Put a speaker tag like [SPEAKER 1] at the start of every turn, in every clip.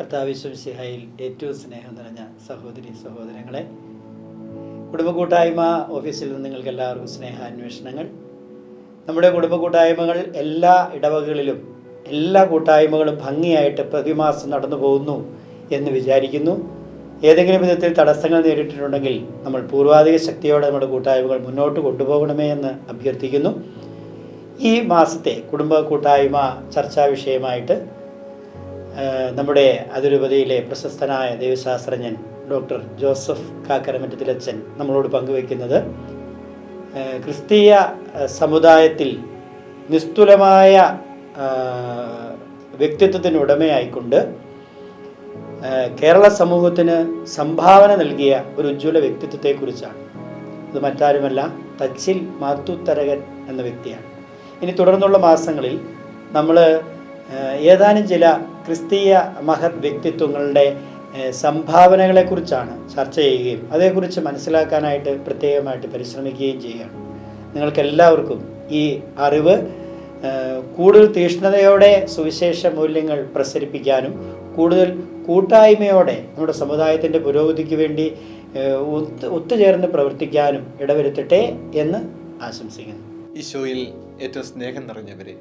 [SPEAKER 1] കർത്താവിശ്വസിഹായിൽ ഏറ്റവും സ്നേഹം നിറഞ്ഞ സഹോദരി സഹോദരങ്ങളെ കുടുംബ കൂട്ടായ്മ ഓഫീസിൽ നിന്ന് നിങ്ങൾക്ക് എല്ലാവർക്കും സ്നേഹാന്വേഷണങ്ങൾ. നമ്മുടെ കുടുംബ കൂട്ടായ്മകൾ എല്ലാ ഇടവകകളിലും എല്ലാ കൂട്ടായ്മകളും ഭംഗിയായിട്ട് പ്രതിമാസം നടന്നു പോകുന്നു എന്ന് വിചാരിക്കുന്നു. ഏതെങ്കിലും വിധത്തിൽ തടസ്സങ്ങൾ നേരിട്ടിട്ടുണ്ടെങ്കിൽ നമ്മൾ പൂർവാധിക ശക്തിയോടെ നമ്മുടെ കൂട്ടായ്മകൾ മുന്നോട്ട് കൊണ്ടുപോകണമേ എന്ന് അഭ്യർത്ഥിക്കുന്നു. ഈ മാസത്തെ കുടുംബ കൂട്ടായ്മ ചർച്ചാ വിഷയമായിട്ട് നമ്മുടെ അതിരൂപതയിലെ പ്രശസ്തനായ ദൈവശാസ്ത്രജ്ഞൻ ഡോക്ടർ ജോസഫ് കാക്കരമറ്റത്തിലച്ചൻ നമ്മളോട് പങ്കുവെക്കുന്നത് ക്രിസ്തീയ സമുദായത്തിൽ നിസ്തുലമായ വ്യക്തിത്വത്തിന് ഉടമയായിക്കൊണ്ട് കേരള സമൂഹത്തിന് സംഭാവന നൽകിയ ഒരു ഉജ്ജ്വല വ്യക്തിത്വത്തെക്കുറിച്ചാണ്. അത് മറ്റാരുമല്ല തച്ചിൽ മാത്തുത്തരകൻ എന്ന വ്യക്തിയാണ്. ഇനി തുടർന്നുള്ള മാസങ്ങളിൽ നമ്മൾ ഏതാനും ചില ക്രിസ്തീയ മഹത് വ്യക്തിത്വങ്ങളുടെ സംഭാവനകളെക്കുറിച്ചാണ് ചർച്ച ചെയ്യുകയും അതേക്കുറിച്ച് മനസ്സിലാക്കാനായിട്ട് പ്രത്യേകമായിട്ട് പരിശ്രമിക്കുകയും ചെയ്യുകയാണ്. നിങ്ങൾക്കെല്ലാവർക്കും ഈ അറിവ് കൂടുതൽ തീഷ്ണതയോടെ സുവിശേഷ മൂല്യങ്ങൾ പ്രസരിപ്പിക്കാനും കൂടുതൽ കൂട്ടായ്മയോടെ നമ്മുടെ സമുദായത്തിന്റെ പുരോഗതിക്ക് വേണ്ടി ഒത്തുചേർന്ന് പ്രവർത്തിക്കാനും ഇടവരുത്തട്ടെ എന്ന് ആശംസിക്കുന്നു.
[SPEAKER 2] ഈശോയിൽ ഏറ്റവും സ്നേഹം നിറഞ്ഞവരെ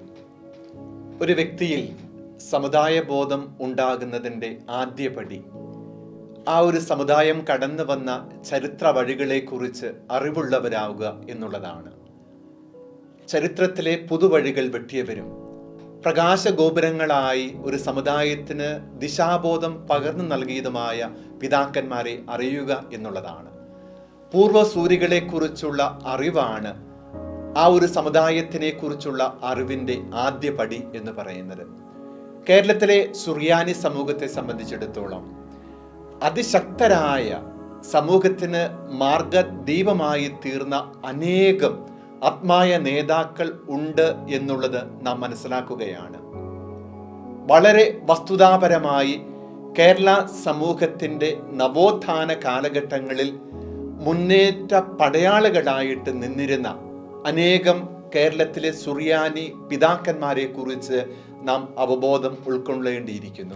[SPEAKER 2] ഒരു വ്യക്തിയിൽ സമുദായ ബോധം ഉണ്ടാകുന്നതിന്റെ ആദ്യപടി. ആ ഒരു സമുദായം കടന്നു വന്ന ചരിത്ര വഴികളെക്കുറിച്ച് അറിവുള്ളവരാവുക എന്നുള്ളതാണ്. ചരിത്രത്തിലെ പുതുവഴികൾ വെട്ടിയവരും പ്രകാശഗോപുരങ്ങളായി ഒരു സമുദായത്തിന് ദിശാബോധം പകർന്നു നൽകിയതുമായ പിതാക്കന്മാരെ അറിയുക എന്നുള്ളതാണ്. പൂർവസൂരികളെക്കുറിച്ചുള്ള അറിവാണ് ആ ഒരു സമുദായത്തിനെ കുറിച്ചുള്ള അറിവിന്റെ ആദ്യ പടി എന്ന് പറയുന്നത്. കേരളത്തിലെ സുറിയാനി സമൂഹത്തെ സംബന്ധിച്ചിടത്തോളം അതിശക്തരായ സമൂഹത്തിന് മാർഗദീപമായി തീർന്ന അനേകം ആത്മായ നേതാക്കൾ ഉണ്ട് എന്നുള്ളത് നാം മനസ്സിലാക്കുകയാണ്. വളരെ വസ്തുതാപരമായി കേരള സമൂഹത്തിന്റെ നവോത്ഥാന കാലഘട്ടങ്ങളിൽ മുന്നേറ്റ പടയാളികളായിട്ട് നിന്നിരുന്ന അനേകം കേരളത്തിലെ സുറിയാനി പിതാക്കന്മാരെ കുറിച്ച് നാം അവബോധം ഉൾക്കൊള്ളേണ്ടിയിരിക്കുന്നു.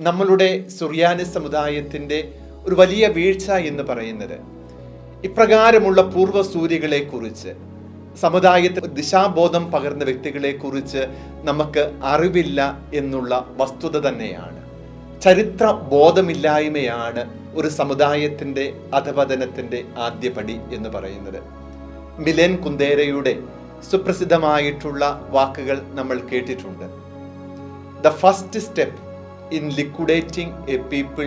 [SPEAKER 2] നമ്മളുടെ സുറിയാനി സമുദായത്തിന്റെ ഒരു വലിയ വീഴ്ച എന്ന് പറയുന്നത് ഇപ്രകാരമുള്ള പൂർവ പൂർവസൂരികളെ കുറിച്ച് സമുദായത്തിൽ ദിശാബോധം പകർന്ന വ്യക്തികളെ കുറിച്ച് നമുക്ക് അറിവില്ല എന്നുള്ള വസ്തുത തന്നെയാണ്. ചരിത്ര ബോധമില്ലായ്മയാണ് ഒരു സമുദായത്തിന്റെ അധപതനത്തിന്റെ ആദ്യപടി എന്ന് പറയുന്നത്. മിലൻ കുന്ദേരയുടെ സുപ്രസിദ്ധമായിട്ടുള്ള വാക്കുകൾ നമ്മൾ കേട്ടിട്ടുണ്ട്. The first step in liquidating a people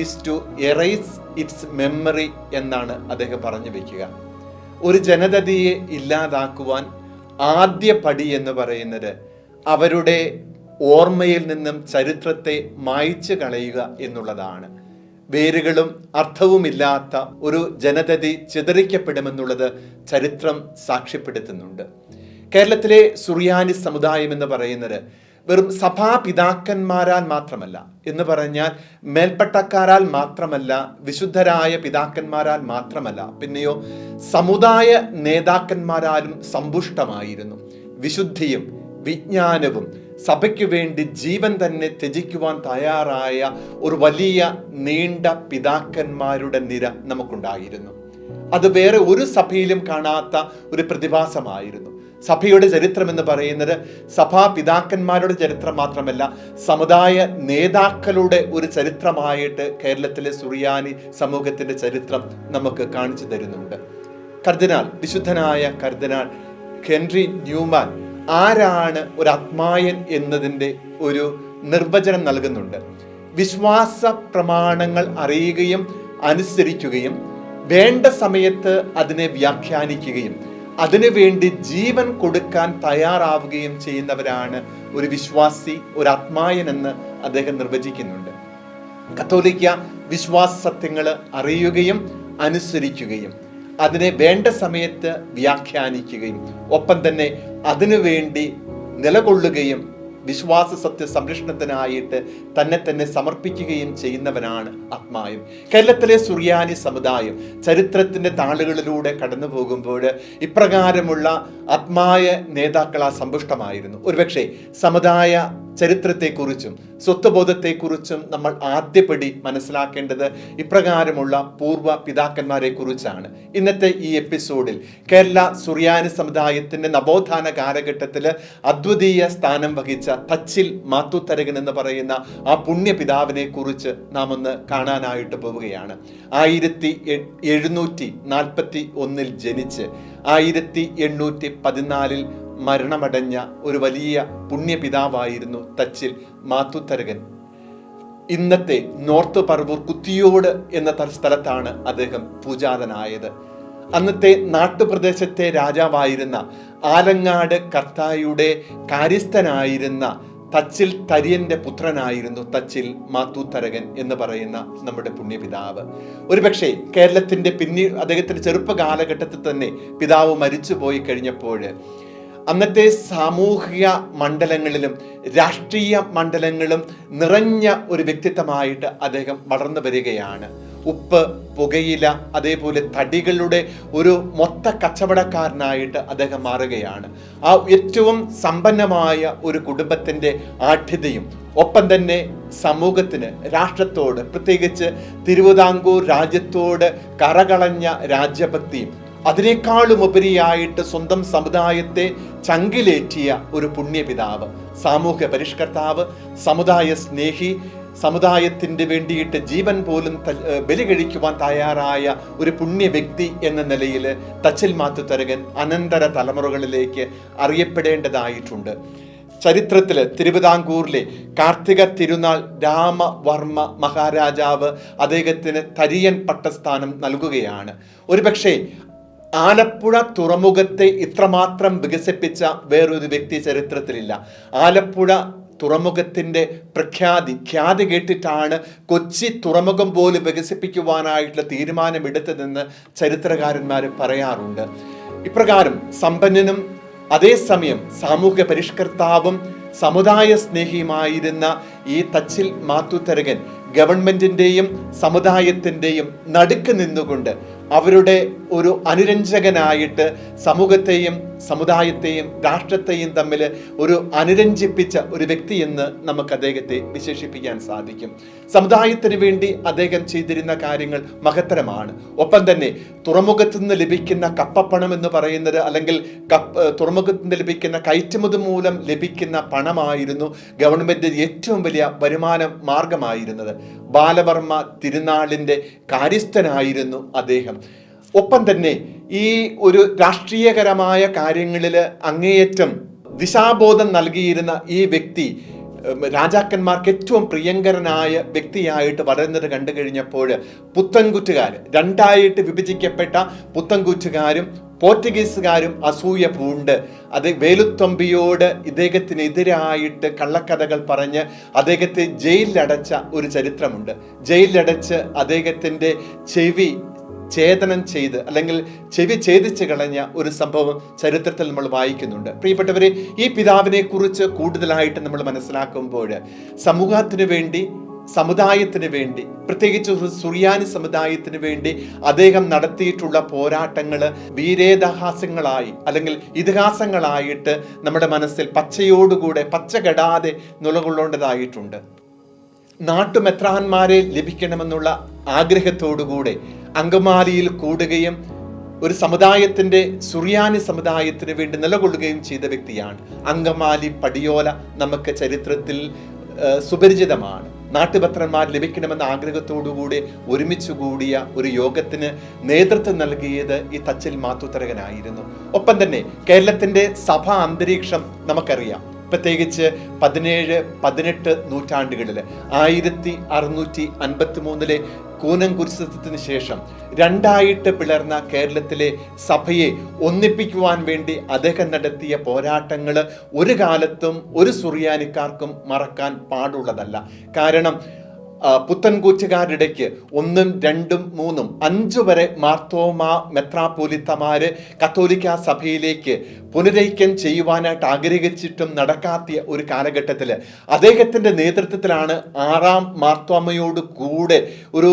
[SPEAKER 2] is to erase its memory എന്നാണ് അദ്ദേഹം പറഞ്ഞു വയ്ക്കുക ഒരു ജനതയെ ഇല്ലാതാക്കുവാൻ ആദ്യ പടി എന്ന് പറയുന്നത് അവരുടെ ഓർമ്മയിൽ നിന്നും ചരിത്രത്തെ മായ്ച്ചു കളയുക എന്നുള്ളതാണ്. വേരുകളും അർത്ഥവുമില്ലാത്ത ഒരു ജനതതി ചിതറിക്കപ്പെടുമെന്നുള്ളത് ചരിത്രം സാക്ഷ്യപ്പെടുത്തുന്നുണ്ട്. കേരളത്തിലെ സുറിയാനി സമുദായം എന്ന് പറയുന്നത് വെറും സഭാപിതാക്കന്മാരാൽ മാത്രമല്ല എന്ന് പറഞ്ഞാൽ മേൽപ്പട്ടക്കാരാൽ മാത്രമല്ല വിശുദ്ധരായ പിതാക്കന്മാരാൽ മാത്രമല്ല പിന്നെയോ സമുദായ നേതാക്കന്മാരാലും സമ്പുഷ്ടമായിരുന്നു. വിശുദ്ധിയും വിജ്ഞാനവും സഭയ്ക്ക് വേണ്ടി ജീവൻ തന്നെ ത്യജിക്കുവാൻ തയ്യാറായ ഒരു വലിയ നീണ്ട പിതാക്കന്മാരുടെ നിര നമുക്കുണ്ടായിരുന്നു. അത് വേറെ ഒരു സഭയിലും കാണാത്ത ഒരു പ്രതിഭാസമായിരുന്നു. സഭയുടെ ചരിത്രം എന്ന് പറയുന്നത് സഭാ പിതാക്കന്മാരുടെ ചരിത്രം മാത്രമല്ല സമുദായ നേതാക്കളുടെ ഒരു ചരിത്രമായിട്ട് കേരളത്തിലെ സുറിയാനി സമൂഹത്തിന്റെ ചരിത്രം നമുക്ക് കാണിച്ചു തരുന്നുണ്ട്. കർദിനാൾ വിശുദ്ധനായ കർദിനാൾ ഹെൻറി ന്യൂമാൻ ആരാണ് ഒരു ആത്മായൻ എന്നതിന്റെ ഒരു നിർവചനം നൽകുന്നുണ്ട്. വിശ്വാസ പ്രമാണങ്ങൾ അറിയുകയും അനുസരിക്കുകയും വേണ്ട സമയത്ത് അതിനെ വ്യാഖ്യാനിക്കുകയും അതിനുവേണ്ടി ജീവൻ കൊടുക്കാൻ തയ്യാറാവുകയും ചെയ്യുന്നവരാണ് ഒരു വിശ്വാസി ഒരു ആത്മായൻ എന്ന് അദ്ദേഹം നിർവചിക്കുന്നുണ്ട്. കത്തോലിക്ക വിശ്വാസ സത്യങ്ങൾ അറിയുകയും അനുസരിക്കുകയും അതിനെ വേണ്ട സമയത്ത് വ്യാഖ്യാനിക്കുകയും ഒപ്പം തന്നെ അതിനുവേണ്ടി നിലകൊള്ളുകയും വിശ്വാസ സത്യ സംരക്ഷണത്തിനായിട്ട് തന്നെ തന്നെ സമർപ്പിക്കുകയും ചെയ്യുന്നവനാണ് ആത്മായും. കേരളത്തിലെ സുറിയാനി സമുദായം ചരിത്രത്തിന്റെ താളുകളിലൂടെ കടന്നു പോകുമ്പോൾ ഇപ്രകാരമുള്ള ആത്മായ നേതാക്കളാ സമ്പുഷ്ടമായിരുന്നു. ഒരുപക്ഷെ സമുദായ ചരിത്രത്തെക്കുറിച്ചും സ്വത്വബോധത്തെക്കുറിച്ചും നമ്മൾ ആദ്യപടി മനസ്സിലാക്കേണ്ടത് ഇപ്രകാരമുള്ള പൂർവ പിതാക്കന്മാരെ കുറിച്ചാണ് ഇന്നത്തെ ഈ എപ്പിസോഡിൽ കേരള സുറിയാനി സമുദായത്തിന്റെ നവോത്ഥാന കാലഘട്ടത്തിൽ അദ്വിതീയ സ്ഥാനം വഹിച്ച തച്ചിൽ മാത്തുത്തരകൻ എന്ന് പറയുന്ന ആ പുണ്യപിതാവിനെ കുറിച്ച് നാം ഒന്ന് കാണാനായിട്ട് പോവുകയാണ്. ആയിരത്തി എഴുന്നൂറ്റി നാൽപ്പത്തി ഒന്നിൽ ജനിച്ച് ആയിരത്തി എണ്ണൂറ്റി പതിനാലിൽ മരണമടഞ്ഞ ഒരു വലിയ പുണ്യപിതാവായിരുന്നു തച്ചിൽ മാത്തുത്തരകൻ. ഇന്നത്തെ നോർത്ത് പറവൂർ കുത്തിയോട് എന്ന സ്ഥലത്താണ് അദ്ദേഹം പൂജാതനായത്. അന്നത്തെ നാട്ടുപ്രദേശത്തെ രാജാവായിരുന്ന ആലങ്ങാട് കർത്തായുടെ കാര്യസ്ഥനായിരുന്ന തച്ചിൽ തരിയന്റെ പുത്രനായിരുന്നു തച്ചിൽ മാത്തൂത്തരകൻ എന്ന് പറയുന്ന നമ്മുടെ പുണ്യപിതാവ്. ഒരുപക്ഷെ കേരളത്തിന്റെ പിന്നീട് അദ്ദേഹത്തിന്റെ ചെറുപ്പ കാലഘട്ടത്തിൽ തന്നെ പിതാവ് മരിച്ചുപോയി കഴിഞ്ഞപ്പോൾ അന്നത്തെ സാമൂഹിക മണ്ഡലങ്ങളിലും രാഷ്ട്രീയ മണ്ഡലങ്ങളും നിറഞ്ഞ ഒരു വ്യക്തിത്വമായിട്ട് അദ്ദേഹം വളർന്നു വരികയാണ്. ഉപ്പ് പുകയില അതേപോലെ തടികളുടെ ഒരു മൊത്ത കച്ചവടക്കാരനായിട്ട് അദ്ദേഹം മാറുകയാണ്. ആ ഏറ്റവും സമ്പന്നമായ ഒരു കുടുംബത്തിന്റെ ആഠ്യതയും ഒപ്പം തന്നെ സമൂഹത്തിന് രാഷ്ട്രത്തോട് പ്രത്യേകിച്ച് തിരുവിതാംകൂർ രാജ്യത്തോട് കറകളഞ്ഞ രാജ്യഭക്തിയും അതിനേക്കാളും ഉപരിയായിട്ട് സ്വന്തം സമുദായത്തെ ചങ്കിലേറ്റിയ ഒരു പുണ്യപിതാവ് സാമൂഹ്യ പരിഷ്കർത്താവ് സമുദായ സ്നേഹി സമുദായത്തിന്റെ വേണ്ടിയിട്ട് ജീവൻ പോലും ബലി കഴിക്കുവാൻ തയ്യാറായ ഒരു പുണ്യ വ്യക്തി എന്ന നിലയിൽ തച്ചിൽ മാത്തുത്തരകൻ അനന്തര തലമുറകളിലേക്ക് അറിയപ്പെടേണ്ടതായിട്ടുണ്ട്. ചരിത്രത്തിൽ തിരുവിതാംകൂറിലെ കാർത്തിക തിരുനാൾ രാമവർമ്മ മഹാരാജാവ് അദ്ദേഹത്തിന് തരിയൻ പട്ടസ്ഥാനം നൽകുകയാണ്. ഒരുപക്ഷെ ആലപ്പുഴ തുറമുഖത്തെ ഇത്രമാത്രം വികസിപ്പിച്ച വേറൊരു വ്യക്തി ചരിത്രത്തിലില്ല. ആലപ്പുഴ തുറമുഖത്തിന്റെ പ്രഖ്യാതി ഖ്യാതി കേട്ടിട്ടാണ് കൊച്ചി തുറമുഖം പോലും വികസിപ്പിക്കുവാനായിട്ടുള്ള തീരുമാനമെടുത്തതെന്ന് ചരിത്രകാരന്മാർ പറയാറുണ്ട്. ഇപ്രകാരം സമ്പന്നനും അതേസമയം സാമൂഹ്യ പരിഷ്കർത്താവും സമുദായ സ്നേഹിയുമായിരുന്ന ഈ തച്ചിൽ മാത്തുത്തരകൻ ഗവൺമെന്റിന്റെയും സമുദായത്തിന്റെയും നടുക്ക് നിന്നുകൊണ്ട് അവരുടെ ഒരു അനുരഞ്ജകനായിട്ട് സമൂഹത്തെയും സമുദായത്തെയും രാഷ്ട്രത്തെയും തമ്മിൽ ഒരു അനുരഞ്ജിപ്പിച്ച ഒരു വ്യക്തി എന്ന് നമുക്ക് അദ്ദേഹത്തെ വിശേഷിപ്പിക്കാൻ സാധിക്കും. സമുദായത്തിന് വേണ്ടി അദ്ദേഹം ചെയ്തിരുന്ന കാര്യങ്ങൾ മഹത്തരമാണ്. ഒപ്പം തന്നെ തുറമുഖത്തു നിന്ന് ലഭിക്കുന്ന കപ്പപ്പണം എന്ന് പറയുന്നത് അല്ലെങ്കിൽ കപ്പ് തുറമുഖത്തു നിന്ന് ലഭിക്കുന്ന കയറ്റുമതി മൂലം ലഭിക്കുന്ന പണമായിരുന്നു ഗവൺമെന്റ് ഏറ്റവും വലിയ വരുമാന മാർഗമായിരുന്നത്. ബാലവർമ്മ തിരുനാളിന്റെ കാര്യസ്ഥനായിരുന്നു അദ്ദേഹം. ഒപ്പം തന്നെ ഈ ഒരു രാഷ്ട്രീയകരമായ കാര്യങ്ങളിൽ അങ്ങേയറ്റം ദിശാബോധം നൽകിയിരുന്ന ഈ വ്യക്തി രാജാക്കന്മാർക്ക് ഏറ്റവും പ്രിയങ്കരനായ വ്യക്തിയായിട്ട് വളരുന്നത് കണ്ടു കഴിഞ്ഞപ്പോൾ പുത്തൻകുറ്റുകാർ രണ്ടായിട്ട് വിഭജിക്കപ്പെട്ട പുത്തൻകുറ്റുകാരും പോർച്ചുഗീസുകാരും അസൂയ പൂണ്ട്. അത് വേലുത്തമ്പിയോട് ഇദ്ദേഹത്തിനെതിരായിട്ട് കള്ളക്കഥകൾ പറഞ്ഞ് അദ്ദേഹത്തെ ജയിലിലടച്ച ഒരു ചരിത്രമുണ്ട്. ജയിലിലടച്ച് അദ്ദേഹത്തിന്റെ ചെവി ഛേദനം ചെയ്ത് അല്ലെങ്കിൽ ചെവി ഛേദിച്ച് കളഞ്ഞ ഒരു സംഭവം ചരിത്രത്തിൽ നമ്മൾ വായിക്കുന്നുണ്ട്. പ്രിയപ്പെട്ടവരെ ഈ പിതാവിനെ കുറിച്ച് കൂടുതലായിട്ട് നമ്മൾ മനസ്സിലാക്കുമ്പോൾ സമൂഹത്തിന് വേണ്ടി സമുദായത്തിന് വേണ്ടി പ്രത്യേകിച്ച് സുറിയാനി സമുദായത്തിന് വേണ്ടി അദ്ദേഹം നടത്തിയിട്ടുള്ള പോരാട്ടങ്ങൾ വീരേതഹാസങ്ങളായി അല്ലെങ്കിൽ ഇതിഹാസങ്ങളായിട്ട് നമ്മുടെ മനസ്സിൽ പച്ചയോടുകൂടെ പച്ച കെടാതെ നിലകൊള്ളേണ്ടതായിട്ടുണ്ട്. നാട്ടുമെത്രാന്മാരെ ലഭിക്കണമെന്നുള്ള ആഗ്രഹത്തോടുകൂടെ അങ്കമാലിയിൽ കൂടുകയും ഒരു സമുദായത്തിന്റെ സുറിയാനി സമുദായത്തിന് വേണ്ടി നിലകൊള്ളുകയും ചെയ്ത വ്യക്തിയാണ്. അങ്കമാലി പടിയോല നമുക്ക് ചരിത്രത്തിൽ സുപരിചിതമാണ്. നാട്ടുപത്രന്മാർ ലഭിക്കണമെന്ന ആഗ്രഹത്തോടുകൂടി ഒരുമിച്ച് കൂടിയ ഒരു യോഗത്തിന് നേതൃത്വം നൽകിയത് ഈ തച്ചിൽ മാത്തുത്തരകനായിരുന്നു. ഒപ്പം തന്നെ കേരളത്തിന്റെ സഭാ അന്തരീക്ഷം നമുക്കറിയാം. പ്രത്യേകിച്ച് പതിനേഴ് പതിനെട്ട് നൂറ്റാണ്ടുകളിൽ ആയിരത്തി അറുന്നൂറ്റി അൻപത്തി മൂന്നിലെ കൂനംകുരിശത്തിന് ശേഷം രണ്ടായിട്ട് പിളർന്ന കേരളത്തിലെ സഭയെ ഒന്നിപ്പിക്കുവാൻ വേണ്ടി അദ്ദേഹം നടത്തിയ പോരാട്ടങ്ങൾ ഒരു കാലത്തും ഒരു സുറിയാനിക്കാർക്കും മറക്കാൻ പാടുള്ളതല്ല. കാരണം പുത്തൻകൂച്ചുകാരിടയ്ക്ക് ഒന്നും രണ്ടും മൂന്നും അഞ്ചു വരെ മാർത്തോമ മെത്രാപോലിത്തമാര് കത്തോലിക്ക സഭയിലേക്ക് പുനരൈക്യം ചെയ്യുവാനായിട്ട് ആഗ്രഹിച്ചിട്ടും നടക്കാത്ത ഒരു കാലഘട്ടത്തിൽ അദ്ദേഹത്തിന്റെ നേതൃത്വത്തിലാണ് ആറാം മാർത്തോമയോട് കൂടെ ഒരു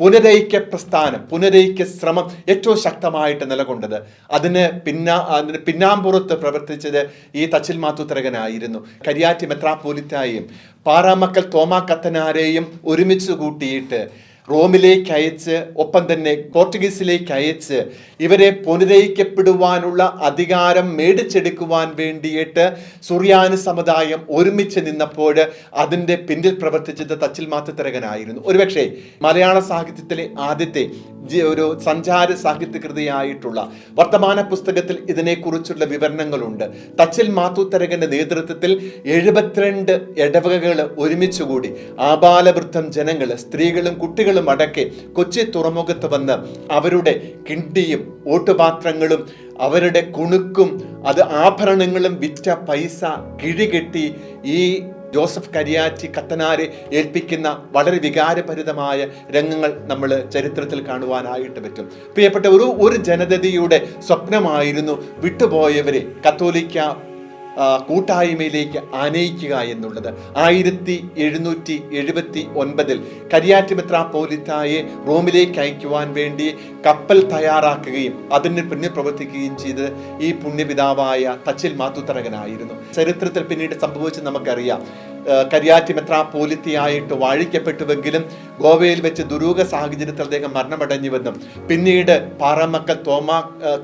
[SPEAKER 2] പുനരൈക്യ പ്രസ്ഥാനം പുനരൈക്യ ശ്രമം ഏറ്റവും ശക്തമായിട്ട് നിലകൊണ്ടത്. അതിന് പിന്നാ അതിന് പിന്നാമ്പുറത്ത് പ്രവർത്തിച്ചത് ഈ തച്ചിൽ മാത്തുത്തരകനായിരുന്നു കരിയാറ്റി മെത്രാപ്പോലിത്തായും പാറാമക്കൽ തോമാക്കത്തനാരെയും ഒരുമിച്ച് കൂട്ടിയിട്ട് റോമിലേക്ക് അയച്ച് ഒപ്പം തന്നെ പോർച്ചുഗീസിലേക്ക് അയച്ച് ഇവരെ പുനരയിക്കപ്പെടുവാനുള്ള അധികാരം മേടിച്ചെടുക്കുവാൻ വേണ്ടിയിട്ട് സുറിയാനി സമുദായം ഒരുമിച്ച് നിന്നപ്പോൾ അതിന്റെ പിന്നിൽ പ്രവർത്തിച്ചത് തച്ചിൽ മാത്തരകനായിരുന്നു ഒരുപക്ഷെ മലയാള സാഹിത്യത്തിലെ ആദ്യത്തെ ഒരു സഞ്ചാര സാഹിത്യകൃതിയായിട്ടുള്ള വർത്തമാന പുസ്തകത്തിൽ ഇതിനെക്കുറിച്ചുള്ള വിവരണങ്ങളുണ്ട്. തച്ചിൽ മാത്തൂത്തരകന്റെ നേതൃത്വത്തിൽ എഴുപത്തിരണ്ട് ഇടവകകൾ ഒരുമിച്ചുകൂടി ആബാലവൃദ്ധം ജനങ്ങൾ സ്ത്രീകളും കുട്ടികളും അടക്കെ കൊച്ചി തുറമുഖത്ത് വന്ന് അവരുടെ കിണ്ടിയും ഓട്ടുപാത്രങ്ങളും അവരുടെ കുണുക്കും അത് ആഭരണങ്ങളും വിറ്റ പൈസ കിഴികെട്ടി ഈ ജോസഫ് കരിയാച്ചി കത്തനാരെ ഏൽപ്പിക്കുന്ന വളരെ വികാരഭരിതമായ രംഗങ്ങൾ നമ്മൾ ചരിത്രത്തിൽ കാണുവാനായിട്ട് പറ്റും. പ്രിയപ്പെട്ട ഒരു ഒരു ജനതയുടെ സ്വപ്നമായിരുന്നു വിട്ടുപോയവരെ. കത്തോലിക്ക കൂട്ടായ്മയിലേക്ക് ആനയിക്കുക എന്നുള്ളത്. ആയിരത്തി എഴുന്നൂറ്റി എഴുപത്തി ഒൻപതിൽ കരിയാറ്റുമിത്ര പോലിത്തായെ റോമിലേക്ക് അയക്കുവാൻ വേണ്ടി കപ്പൽ തയ്യാറാക്കുകയും അതിന് പിന്നിൽ പ്രവർത്തിക്കുകയും ചെയ്ത് ഈ പുണ്യപിതാവായ തച്ചിൽ മാത്തുത്തറകനായിരുന്നു ചരിത്രത്തിൽ പിന്നീട് സംഭവിച്ച് നമുക്കറിയാം. ആ, കരിയാറ്റ് മെത്രാപ്പോലിത്തിയായിട്ട് വാഴിക്കപ്പെട്ടുവെങ്കിലും ഗോവയിൽ വെച്ച് ദുരൂഹ സാഹചര്യത്തിൽ അദ്ദേഹം മരണമടഞ്ഞുവെന്നും പിന്നീട് പാറമക്കൽ തോമ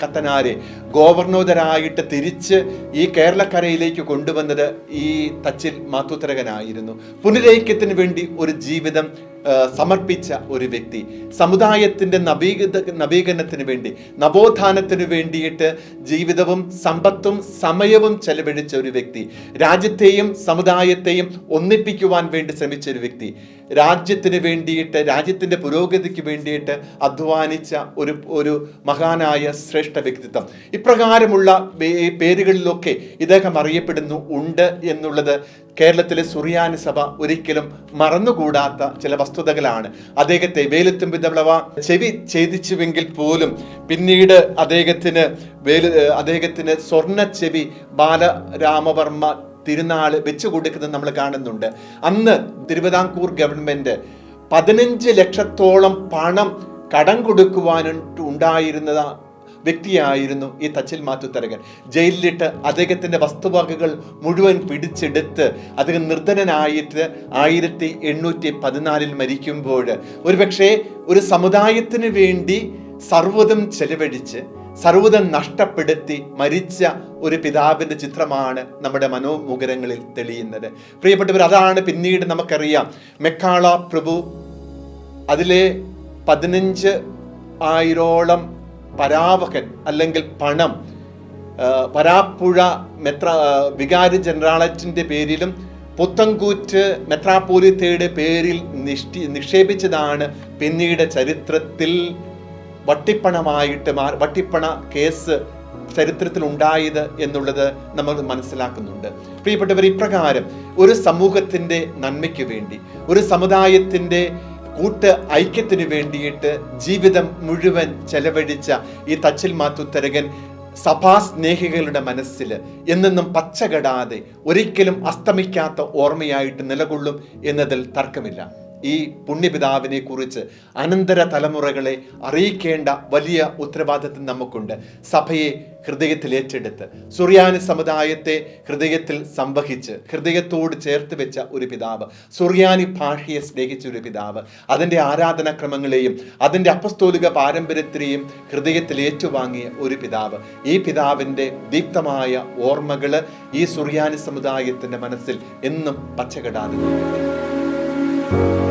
[SPEAKER 2] കത്തനാരെ ഗോവർണോദരായിട്ട് തിരിച്ച് ഈ കേരളക്കരയിലേക്ക് കൊണ്ടുവന്നത് ഈ തച്ചിൽ മാത്തുത്തരകനായിരുന്നു. പുനരൈക്യത്തിന് വേണ്ടി ഒരു ജീവിതം സമർപ്പിച്ച ഒരു വ്യക്തി. സമുദായത്തിന്റെ നവീകൃത നവീകരണത്തിന് വേണ്ടി നവോത്ഥാനത്തിന് വേണ്ടിയിട്ട് ജീവിതവും സമ്പത്തും സമയവും ചെലവഴിച്ച ഒരു വ്യക്തി. രാജ്യത്തെയും സമുദായത്തെയും ഒന്നിപ്പിക്കുവാൻ വേണ്ടി ശ്രമിച്ച ഒരു വ്യക്തി. രാജ്യത്തിന് വേണ്ടിയിട്ട് രാജ്യത്തിന്റെ പുരോഗതിക്ക് വേണ്ടിയിട്ട് അധ്വാനിച്ച ഒരു ഒരു മഹാനായ ശ്രേഷ്ഠ വ്യക്തിത്വം. ഇപ്രകാരമുള്ള പേരുകളിലൊക്കെ ഇദ്ദേഹം അറിയപ്പെടുന്നു ഉണ്ട് എന്നുള്ളത് കേരളത്തിലെ സുറിയാനി സഭ ഒരിക്കലും മറന്നുകൂടാത്ത ചില വസ്തുതകളാണ്. അദ്ദേഹത്തെ വേലുത്തും വിധവളവ. ചെവി ഛേദിച്ചുവെങ്കിൽ പോലും പിന്നീട് അദ്ദേഹത്തിന് വേലു അദ്ദേഹത്തിന് സ്വർണ ചെവി ബാലരാമവർമ്മ തിരുനാൾ വെച്ചു കൊടുക്കുന്നത് നമ്മൾ കാണുന്നുണ്ട്. അന്ന് തിരുവിതാംകൂർ ഗവൺമെന്റ് പതിനഞ്ച് ലക്ഷത്തോളം പണം കടം കൊടുക്കുവാനുണ്ട് ഉണ്ടായിരുന്ന വ്യക്തിയായിരുന്നു ഈ തച്ചിൽ മാത്തുത്തരകൻ ജയിലിലിട്ട് അദ്ദേഹത്തിന്റെ വസ്തുവകകൾ മുഴുവൻ പിടിച്ചെടുത്ത് അദ്ദേഹം നിർധനനായിട്ട് ആയിരത്തി എണ്ണൂറ്റി പതിനാലിൽ മരിക്കുമ്പോൾ ഒരുപക്ഷെ ഒരു സമുദായത്തിന് വേണ്ടി സർവതും ചെലവഴിച്ച് സർവതം നഷ്ടപ്പെടുത്തി മരിച്ച ഒരു പിതാവിന്റെ ചിത്രമാണ് നമ്മുടെ മനോമുഖരങ്ങളിൽ തെളിയുന്നത്. പ്രിയപ്പെട്ടവർ അതാണ് പിന്നീട് നമുക്കറിയാം. മെക്കാള പ്രഭു അതിലെ പതിനഞ്ച് ആയിരോളം പരാവകൻ അല്ലെങ്കിൽ പണം പരാപ്പുഴ മെത്ര വികാരി ജനറാളറ്റിന്റെ പേരിലും പുത്തൻകൂറ്റ് മെത്രാപ്പോലിത്തയുടെ പേരിൽ നിഷ്ടി നിക്ഷേപിച്ചതാണ് പിന്നീട് ചരിത്രത്തിൽ വട്ടിപ്പണമായിട്ട് മാ വട്ടിപ്പണ കേസ് ചരിത്രത്തിൽ ഉണ്ടായത് എന്നുള്ളത് നമ്മൾ മനസ്സിലാക്കുന്നുണ്ട്. പ്രിയപ്പെട്ടവർ ഇപ്രകാരം ഒരു സമൂഹത്തിന്റെ നന്മയ്ക്ക് വേണ്ടി ഒരു സമുദായത്തിന്റെ കൂട്ട് ഐക്യത്തിന് വേണ്ടിയിട്ട് ജീവിതം മുഴുവൻ ചെലവഴിച്ച ഈ തച്ചിൽ മാത്തുത്തരകൻ സഭാസ്നേഹികളുടെ മനസ്സിൽ എന്നെന്നും പച്ചകെടാതെ ഒരിക്കലും അസ്തമിക്കാത്ത ഓർമ്മയായിട്ട് നിലകൊള്ളും എന്നതിൽ തർക്കമില്ല. ഈ പുണ്യപിതാവിനെ കുറിച്ച് അനന്തര തലമുറകളെ അറിയിക്കേണ്ട വലിയ ഉത്തരവാദിത്വം നമുക്കുണ്ട് സഭയെ ഹൃദയത്തിൽ ഏറ്റെടുത്ത് സുറിയാനി സമുദായത്തെ ഹൃദയത്തിൽ സംവഹിച്ച് ഹൃദയത്തോട് ചേർത്ത് വെച്ച ഒരു പിതാവ് സുറിയാനി ഭാഷയെ സ്നേഹിച്ച ഒരു പിതാവ് അതിന്റെ ആരാധനാക്രമങ്ങളെയും അതിന്റെ അപ്പസ്തോലിക പാരമ്പര്യത്തിനെയും ഹൃദയത്തിൽ ഏറ്റുവാങ്ങിയ ഒരു പിതാവ് ഈ പിതാവിന്റെ ദീപ്തമായ ഓർമ്മകൾ ഈ സുറിയാനി സമുദായത്തിന്റെ മനസ്സിൽ എന്നും പച്ചകെടാതെ Thank നിൽക്കട്ടെ.